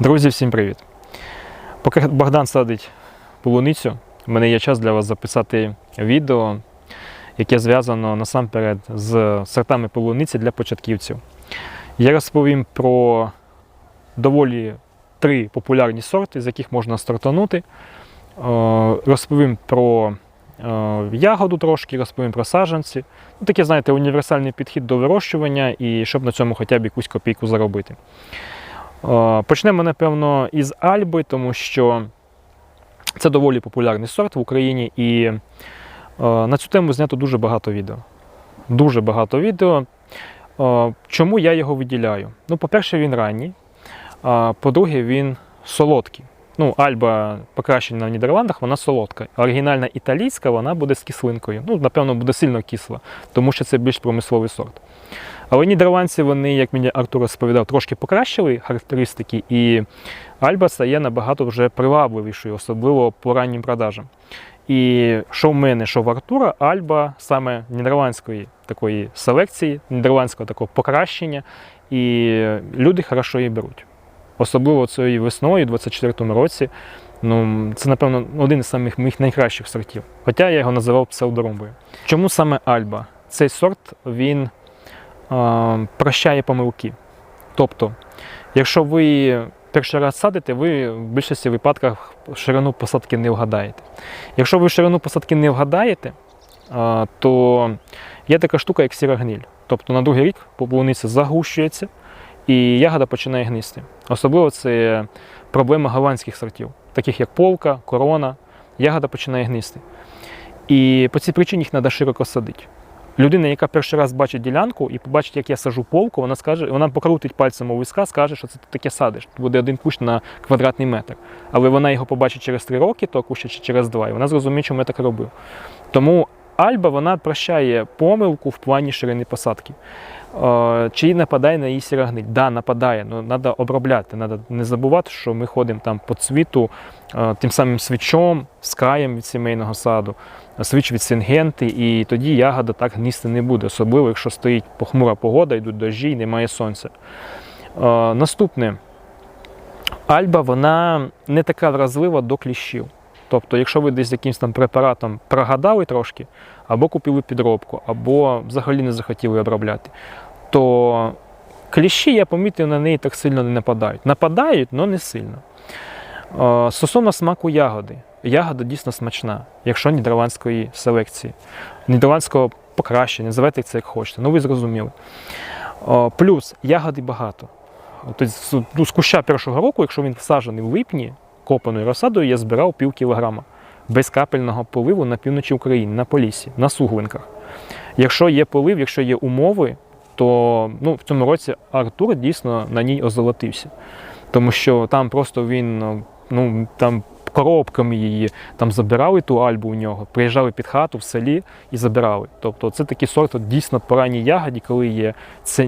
Друзі, всім привіт! Поки Богдан садить полуницю, в мене є час для вас записати відео, яке зв'язано насамперед з сортами полуниці для початківців. Я розповім про доволі три популярні сорти, з яких можна стартанути. Е, Розповім про е, ягоду трошки, розповім про саджанці. Ну, таке, знаєте, універсальний підхід до вирощування і щоб на цьому хоча б якусь копійку заробити. Е, Почнемо, напевно, із Альби, тому що це доволі популярний сорт в Україні, і е, на цю тему знято дуже багато відео. Дуже багато відео. Е, Чому я його виділяю? Ну, по-перше, він ранній, а по-друге, він солодкий. Ну, Альба покращена в Нідерландах, вона солодка. Оригінальна італійська, вона буде з кислинкою. Ну, напевно, буде сильно кисла, тому що це більш промисловий сорт. Але нідерландці, вони, як мені Артур розповідав, трошки покращили характеристики, і Альба стає набагато вже привабливішою, особливо по раннім продажам. І що в мене, що в Артура, Альба саме нідерландської такої селекції, нідерландського такого покращення, і люди хорошо її беруть. Особливо цією весною, у 24-му році. Ну, це, напевно, один із самих моїх найкращих сортів. Хоча я його називав псевдоромбою. Чому саме Альба? Цей сорт він прощає помилки. Тобто, якщо ви перший раз садите, ви в більшості випадках ширину посадки не вгадаєте. Якщо ви ширину посадки не вгадаєте, то є така штука, як сіра гниль. Тобто на другий рік полуниця загущується і ягода починає гнисти. Особливо це проблема голландських сортів, таких як полка, корона. Ягода починає гнисти. І по цій причині їх треба широко садити. Людина, яка перший раз бачить ділянку і побачить, як я сажу полку, вона скаже, вона покрутить пальцем у виска, скаже, що це таке садиш. Буде один кущ на квадратний метр. Але вона його побачить через три роки, то куща чи через два, і вона зрозуміє, чому я так робив. Тому Альба вона прощає помилку в плані ширини посадки. Е, Чи нападає на її сірогниль? Да, нападає, але треба обробляти. Треба не забувати, що ми ходимо там по цвіту е, тим самим свічом, скаєм від сімейного саду, свіч від сингенти, і тоді ягода так гністи не буде, особливо, якщо стоїть похмура погода, йдуть дощі і немає сонця. Е, Наступне. Альба вона не така вразлива до кліщів. Тобто, якщо ви десь якимось там препаратом прогадали трошки, або купили підробку, або взагалі не захотіли обробляти, то кліщі, я помітив, на неї так сильно не нападають. Нападають, але не сильно. Стосовно смаку ягоди. Ягода дійсно смачна, якщо нідерландської селекції, нідерландського покращення, називайте це як хочете. Ну ви зрозуміли. Плюс ягоди багато. Тобто, ну, з куща першого року, якщо він всаджений в липні, копаною розсадою, я збирав пів кілограма без капельного поливу на півночі України, на Поліссі, на суглинках. Якщо є полив, якщо є умови, то ну, в цьому році Артур дійсно на ній озолотився. Тому що там просто він ну, там коробками її там забирали ту альбу у нього, приїжджали під хату в селі і забирали. Тобто це такий сорт от, дійсно по ранній ягоді, коли є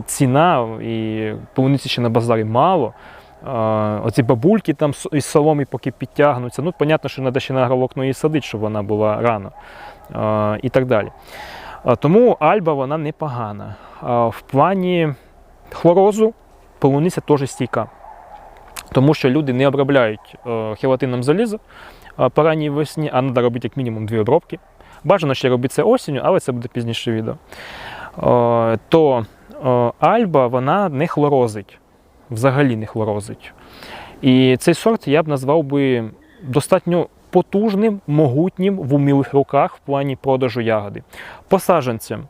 ціна і полуниці ще на базарі мало. Оці бабульки там із соломи поки підтягнуться. Ну, понятно, що треба ще на агроволокно її садити, щоб вона була рано і так далі. Тому альба вона непогана. В плані хлорозу полуниця теж стійка. Тому що люди не обробляють е, хелатином заліза е, по ранній весні, а треба робити як мінімум дві обробки. Бажано ще робити це осінню, але це буде пізніше відео. Е, То е, альба вона не хлорозить, взагалі не хлорозить. І цей сорт я б назвав би достатньо потужним, могутнім в умілих руках в плані продажу ягоди. По саджанцям.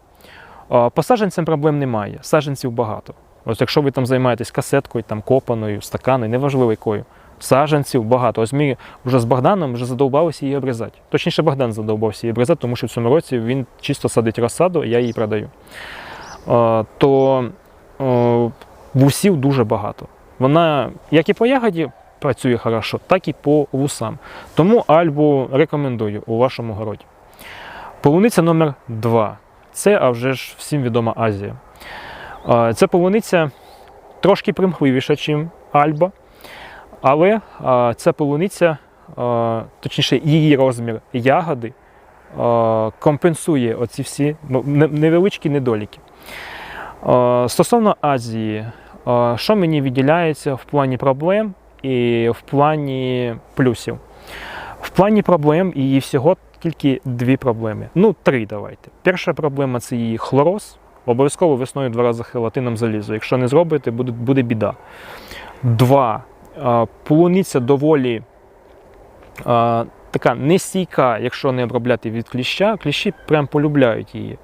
Е, По саджанцям проблем немає, саджанців багато. Ось якщо ви там займаєтесь касеткою, там копаною, стаканою, неважливо якою. Саджанців багато. Ось ми вже з Богданом вже задовбалися її обрізати. Точніше, Богдан задовбався її обрізати, тому що в цьому році він чисто садить розсаду, я її продаю. То вусів дуже багато. Вона як і по ягоді працює хорошо, так і по вусам. Тому альбу рекомендую у вашому городі. Полуниця номер 2 Це а вже ж всім відома Азія. Е, Ця полуниця трошки примхливіша, ніж Альба, але ця полуниця, точніше, її розмір ягоди компенсує оці всі ну, невеличкі недоліки. Е, Стосовно Азії, е, що мені відділяється в плані проблем, і в плані плюсів. В плані проблем її всього тільки дві проблеми. Ну, три давайте. Перша проблема це її хлороз. Обов'язково весною два рази хелатином залізу. Якщо не зробите, буде, буде біда. Два. Полуниця доволі така нестійка, якщо не обробляти від кліща. Кліщі прям полюбляють її.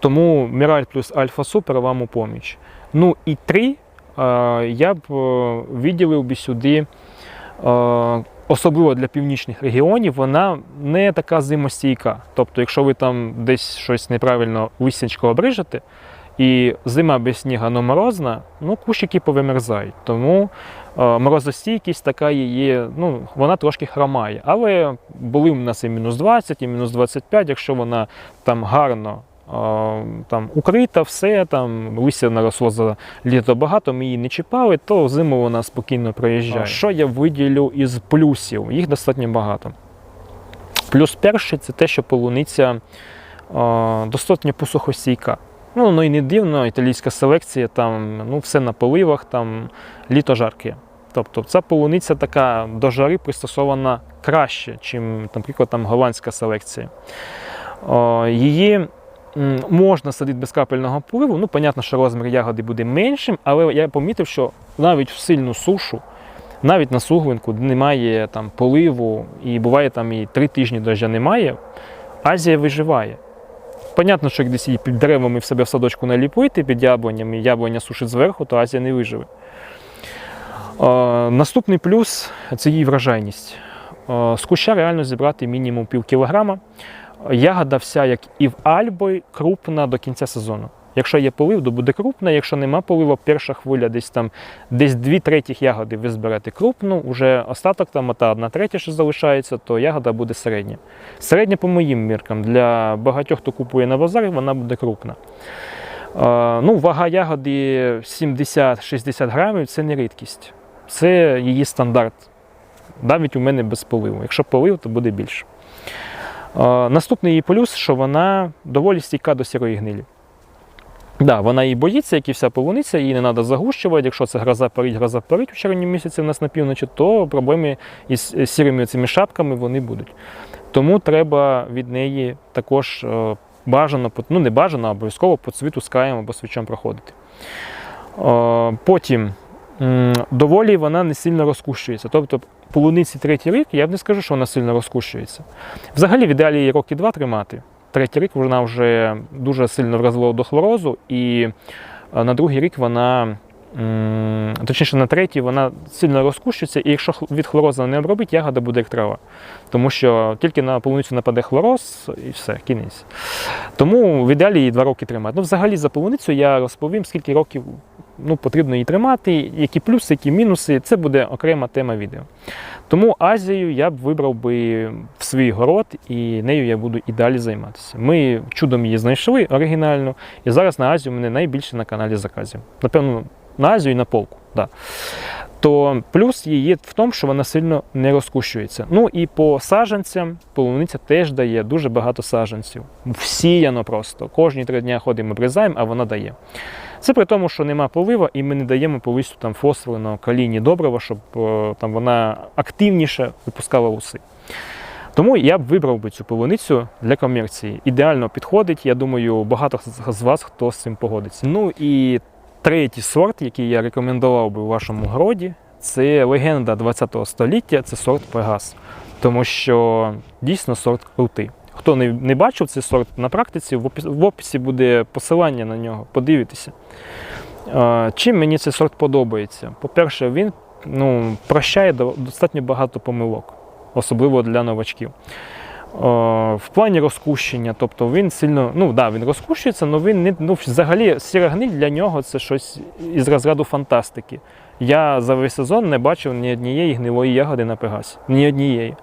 Тому Міраль плюс Альфа Супер вам у поміч. Ну і три, а, я б е, виділив би сюди. е, Особливо для північних регіонів, вона не така зимостійка. Тобто, якщо ви там десь щось неправильно листячко обрижете, і зима без снігу, но морозна, ну кущики повимерзають. Тому е, морозостійкість така її, ну, вона трошки хромає. Але були в нас і мінус 20, і мінус 25, якщо вона там гарно е, там, укрита, все, там, листя наросло за літо багато, ми її не чіпали, то зиму вона спокійно проїжджає. Що я виділю із плюсів? Їх достатньо багато. Плюс перший це те, що полуниця е, достатньо посухостійка. Ну, ну і не дивно, італійська селекція, там ну, все на поливах, там літо жарке. Тобто ця полуниця така до жари пристосована краще, ніж, наприклад, там голландська селекція. О, її можна садити без капельного поливу. Ну, понятно, що розмір ягоди буде меншим, але я помітив, що навіть в сильну сушу, навіть на суглинку, де немає там поливу, і буває там і три тижні дождя немає, Азія виживає. Понятно, що як десь її під деревами в себе в садочку наліпити, під яблунями, яблуня сушить зверху, то Азія не виживе. Е, наступний плюс це її вражайність. Е, з куща реально зібрати мінімум пів кілограма. Ягода вся, як і в Альби, крупна до кінця сезону. Якщо є полив, то буде крупна. Якщо нема поливу, перша хвиля десь там десь дві третіх ягоди ви зберете крупну, вже остаток там та одна третя, що залишається, то ягода буде середня. Середня по моїм міркам. Для багатьох, хто купує на базарі, вона буде крупна. Ну, вага ягоди 70-60 грамів це не рідкість. Це її стандарт. Навіть у мене без поливу. Якщо полив, то буде більше. Наступний її плюс, що вона доволі стійка до сірої гнилі. Да, вона її боїться, як і вся полуниця, її не треба загущувати. Якщо це гроза парить, гроза парить у червні місяці в нас на півночі, то проблеми із сірими цими шапками вони будуть. Тому треба від неї також е, бажано, ну не бажано, а обов'язково по цвіту з каєм або свічом проходити. Е, Потім доволі вона не сильно розкущується. Тобто полуниці третій рік, я б не скажу, що вона сильно розкущується. Взагалі, в ідеалі її роки два тримати. Третій рік вона вже дуже сильно вразила до хлорозу, і е, на другий рік вона, точніше, на третій вона сильно розкущується, і якщо від хлорозу не обробить, ягода буде як трава. Тому що тільки на полуницю нападе хлороз і все, кінець. Тому в ідеалі її два роки тримати. Ну, взагалі за полуницю я розповім, скільки років ну, потрібно її тримати, які плюси, які мінуси. Це буде окрема тема відео. Тому Азію я б вибрав би в свій город, і нею я буду і далі займатися. Ми чудом її знайшли оригінально, і зараз на Азію мене найбільше на каналі заказів. Напевно, на Азію і на полку. Да. То плюс її в тому, що вона сильно не розкущується. Ну і по саджанцям полуниця теж дає дуже багато саджанців. Всіяно просто. Кожні три дні ходимо, обрізаємо, а вона дає. Це при тому, що нема полива, і ми не даємо по листю там фосфорного калійні добрива, щоб е, там вона активніше випускала уси. Тому я б вибрав би цю полуницю для комерції. Ідеально підходить. Я думаю, багато з вас хто з цим погодиться. Ну і третій сорт, який я рекомендував би у вашому городі, це легенда 20 століття, це сорт Пегас. Тому що дійсно сорт крутий. Хто не, не бачив цей сорт на практиці, в описі, в описі буде посилання на нього, подивитися. Е, Чим мені цей сорт подобається? По-перше, він ну, прощає достатньо багато помилок, особливо для новачків. В плані розкущення, тобто він сильно, ну да, він розкущується, але він не ну, взагалі сіра гниль для нього це щось із розряду фантастики. Я за весь сезон не бачив ні однієї гнилої ягоди на Пегасі. Ні однієї.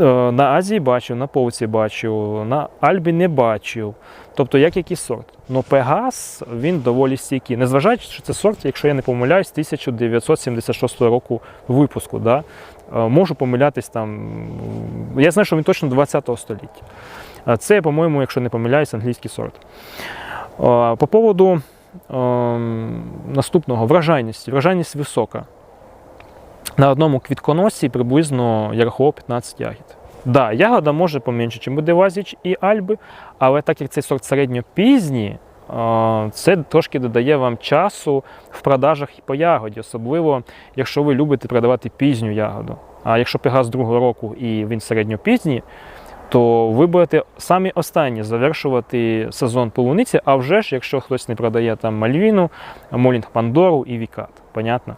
Е, На Азії бачив, на Повці бачив, на Альбі не бачив. Тобто, як який сорт. Ну, Пегас він доволі стійкий. Незважаючи, що це сорт, якщо я не помиляюсь, 1976 року випуску. Да? Е, Можу помилятись там. Я знаю, що він точно 20 століття. А Це, по-моєму, якщо не помиляюсь, англійський сорт. Е, По поводу наступного вражайності. Вражайність висока. на одному квітконосі приблизно я рахував 15 ягід. Да, ягода може поменше, буде Вазіч і Альби, але так як цей сорт середньопізній, а, це трошки додає вам часу в продажах по ягоді, особливо якщо ви любите продавати пізню ягоду. А якщо пегас другого року і він середньопізній, то ви будете самі останні завершувати сезон полуниці, а вже ж, якщо хтось не продає там Мальвіну, Молінг Пандору і Вікат. Понятно?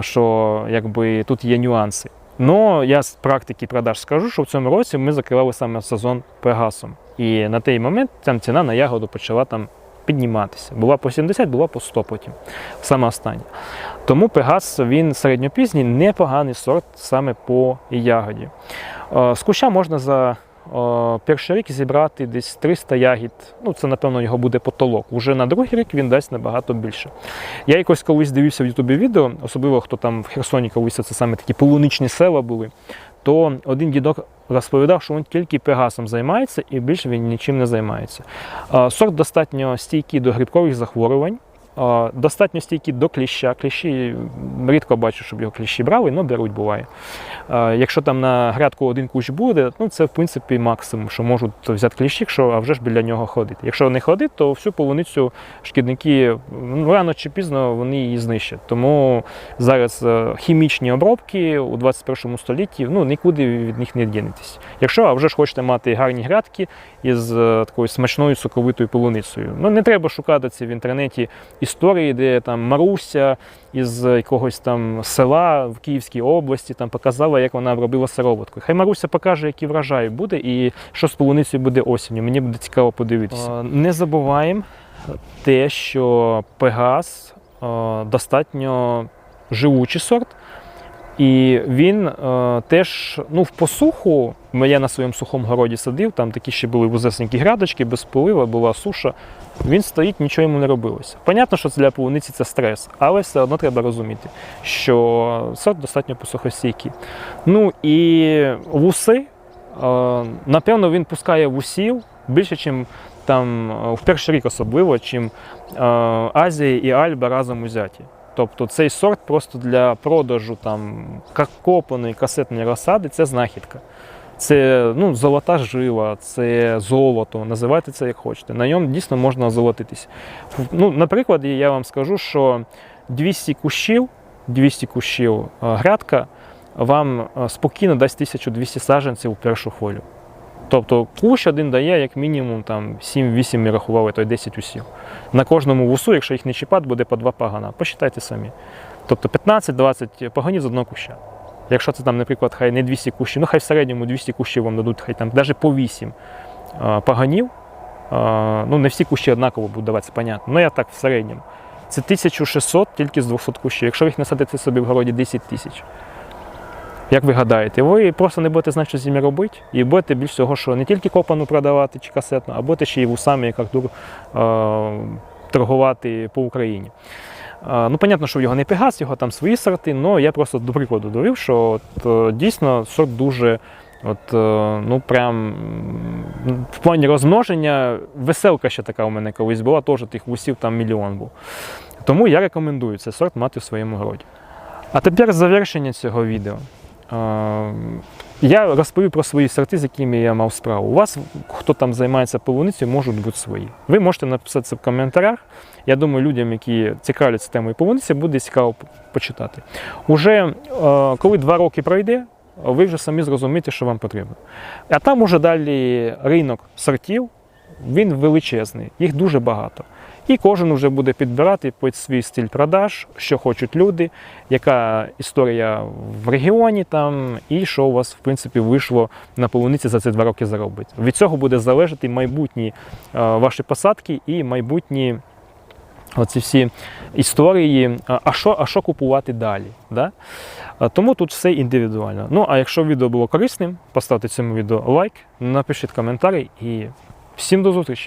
Що якби тут є нюанси. Ну, я з практики продаж скажу, що в цьому році ми закривали саме сезон Пегасом. І на той момент там ціна на ягоду почала там підніматися. Була по 70, була по 100 потім, саме останнє. Тому Пегас він середньопізній, непоганий сорт саме по ягоді. Е, З куща можна за е, перший рік зібрати десь 300 ягід. Ну, це, напевно, його буде потолок. Уже на другий рік він дасть набагато більше. Я якось колись дивився в Ютубі відео, особливо хто там в Херсоні колись це саме такі полуничні села були. То один дідок розповідав, що він тільки пегасом займається і більше він нічим не займається. Е, Сорт достатньо стійкий до грибкових захворювань. Достатньо стійкі до кліща. Кліщі рідко бачу, щоб його кліщі брали, але беруть буває. Якщо там на грядку один кущ буде, ну це в принципі максимум, що можуть взяти кліщі, якщо а вже ж біля нього ходити. Якщо не ходить, то всю полуницю шкідники ну, рано чи пізно вони її знищать. Тому зараз е, хімічні обробки у 21 столітті ну нікуди від них не дінетесь. Якщо а вже ж хочете мати гарні грядки із е, такою смачною соковитою полуницею, ну не треба шукати це в інтернеті історії, де там Маруся із якогось там села в Київській області там показала, як вона робила сироватку. Хай Маруся покаже, які врожай буде і що з полуницею буде осінню. Мені буде цікаво подивитися. Е, Не забуваємо те, що Пегас е, достатньо живучий сорт. І він е, теж ну, в посуху, я на своєму сухому городі садив, там такі ще були вузесенькі грядочки, без полива, була суша. Він стоїть, нічого йому не робилося. Понятно, що для полуниці це стрес, але все одно треба розуміти, що сорт достатньо посухостійкий. Ну і вуси, е, напевно, він пускає вусів більше, ніж там е, в перший рік особливо, чим е, Азія і Альба разом узяті. Тобто цей сорт просто для продажу там копаної касетної розсади це знахідка. Це ну, золота жила, це золото, називайте це як хочете. На ньому дійсно можна озолотитись. Ну, наприклад, я вам скажу, що 200 кущів, 200 кущів е, грядка вам е, спокійно дасть 1200 саджанців у першу хвилю. Тобто кущ один дає як мінімум там 7-8 ми рахували, то й 10 усів. На кожному вусу, якщо їх не чіпати, буде по два пагана. Посчитайте самі. Тобто 15-20 паганів з одного куща. Якщо це там, наприклад, хай не 200 кущів, ну хай в середньому 200 кущів вам дадуть, хай там навіть по 8 а, паганів. Ну, не всі кущі однаково будуть даватися, понятно. Ну я так в середньому. Це 1600 тільки з 200 кущів. Якщо ви їх насадите собі в городі 10 тисяч. Як ви гадаєте, ви просто не будете знати, що з ними робити, і будете більш всього, що не тільки копану продавати чи касетну, а будете ще й вусами, як Артур, е, торгувати по Україні. Е, Ну, понятно, що в його не пегас, його там свої сорти, але я просто до прикладу довів, що от, е, дійсно сорт дуже, от, ну прям в плані розмноження, веселка ще така у мене колись була, теж тих вусів там мільйон був. Тому я рекомендую цей сорт мати в своєму городі. А тепер завершення цього відео. Е, Я розповів про свої сорти, з якими я мав справу. У вас, хто там займається полуницею, можуть бути свої. Ви можете написати це в коментарях. Я думаю, людям, які цікавляться темою полуниці, буде цікаво почитати. Уже е, коли два роки пройде, ви вже самі зрозумієте, що вам потрібно. А там уже далі ринок сортів, він величезний, їх дуже багато. І кожен вже буде підбирати під свій стиль продаж, що хочуть люди, яка історія в регіоні там, і що у вас в принципі вийшло на полуниці за ці два роки заробити. Від цього буде залежати майбутні е, ваші посадки і майбутні оці всі історії. А а що, а що купувати далі? Да? Тому тут все індивідуально. Ну а якщо відео було корисним, поставте цьому відео лайк, напишіть коментарі і всім до зустрічі!